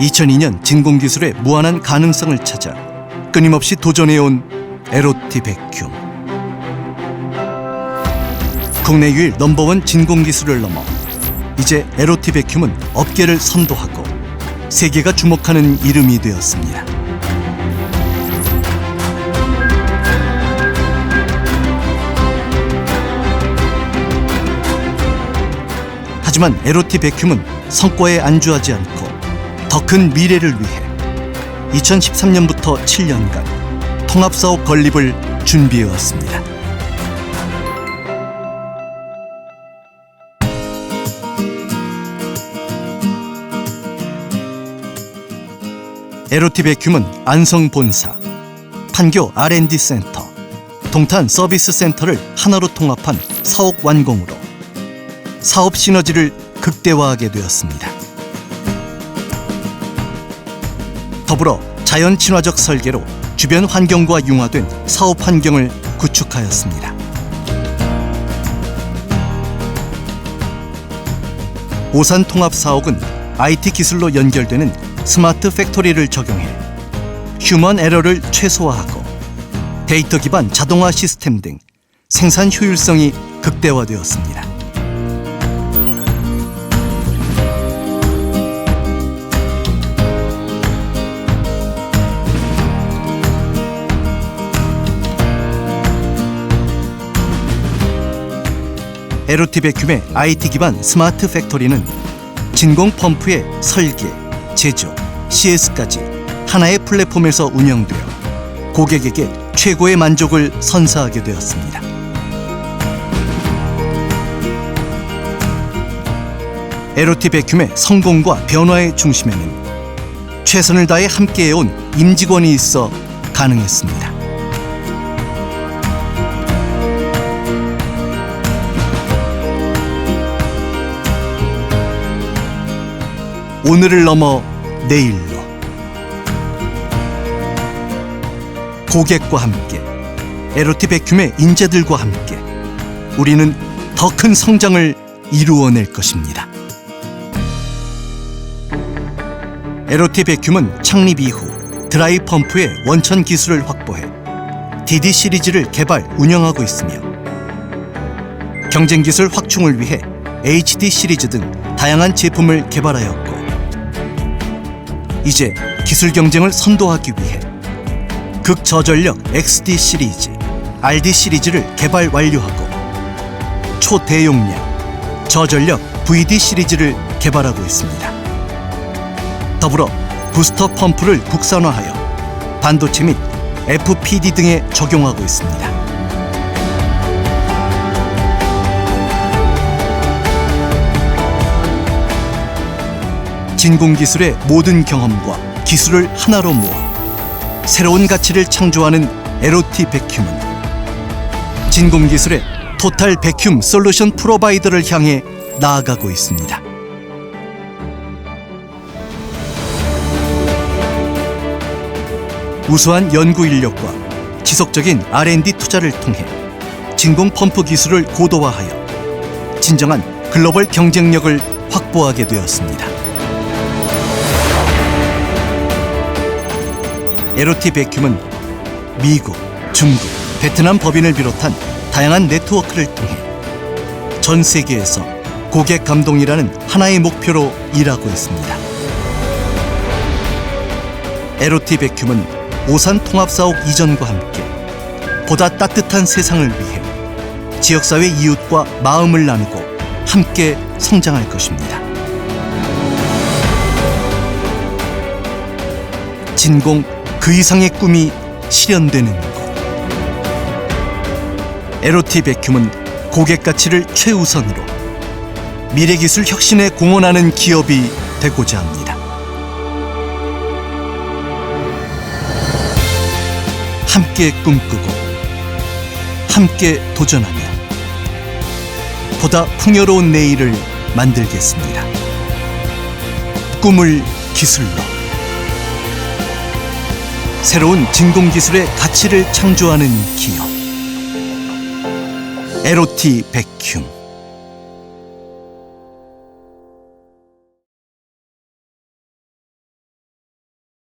2002년 진공기술의 무한한 가능성을 찾아 끊임없이 도전해온 에로티 백큐. 국내 유일 넘버원 진공기술을 넘어 이제 에로티 백큐은 업계를 선도하고 세계가 주목하는 이름이 되었습니다. 하지만 에로티 백큐은 성과에 안주하지 않고 더 큰 미래를 위해 2013년부터 7년간 통합사업 건립을 준비해왔습니다. 에로티 백큐은 안성 본사, 판교 R&D 센터, 동탄 서비스 센터를 하나로 통합한 사옥 완공으로 사업 시너지를 극대화하게 되었습니다. 더불어 자연 친화적 설계로 주변 환경과 융화된 사업 환경을 구축하였습니다. 오산 통합 사옥은 IT 기술로 연결되는 스마트 팩토리를 적용해 휴먼 에러를 최소화하고 데이터 기반 자동화 시스템 등 생산 효율성이 극대화되었습니다. 에로티 베큐의 IT 기반 스마트 팩토리는 진공 펌프의 설계, 제조, CS까지 하나의 플랫폼에서 운영되어 고객에게 최고의 만족을 선사하게 되었습니다. 에로티 베큐의 성공과 변화의 중심에는 최선을 다해 함께해온 임직원이 있어 가능했습니다. 오늘을 넘어 내일로 고객과 함께 에로티 베큐의 인재들과 함께 우리는 더 큰 성장을 이루어낼 것입니다. 에로티 베큐은 창립 이후 드라이 펌프의 원천 기술을 확보해 DD 시리즈를 개발 운영하고 있으며 경쟁 기술 확충을 위해 HD 시리즈 등 다양한 제품을 개발하였고 이제 기술 경쟁을 선도하기 위해 극저전력 XD 시리즈, RD 시리즈를 개발 완료하고 초대용량, 저전력 VD 시리즈를 개발하고 있습니다. 더불어 부스터 펌프를 국산화하여 반도체 및 FPD 등에 적용하고 있습니다. 진공기술의 모든 경험과 기술을 하나로 모아 새로운 가치를 창조하는 에로티 백큐은 진공기술의 토탈 백큐 솔루션 프로바이더를 향해 나아가고 있습니다. 우수한 연구 인력과 지속적인 R&D 투자를 통해 진공 펌프 기술을 고도화하여 진정한 글로벌 경쟁력을 확보하게 되었습니다. 에로티 베큐은 미국, 중국, 베트남 법인을 비롯한 다양한 네트워크를 통해 전 세계에서 고객 감동이라는 하나의 목표로 일하고 있습니다. 에로티 베큐은 오산 통합사옥 이전과 함께 보다 따뜻한 세상을 위해 지역사회 이웃과 마음을 나누고 함께 성장할 것입니다. 진공 그 이상의 꿈이 실현되는 곳. 에로티 베큐은 고객 가치를 최우선으로 미래 기술 혁신에 공헌하는 기업이 되고자 합니다. 함께 꿈꾸고 함께 도전하며 보다 풍요로운 내일을 만들겠습니다. 꿈을 기술로 새로운 진공기술의 가치를 창조하는 기업. 에로티 백큐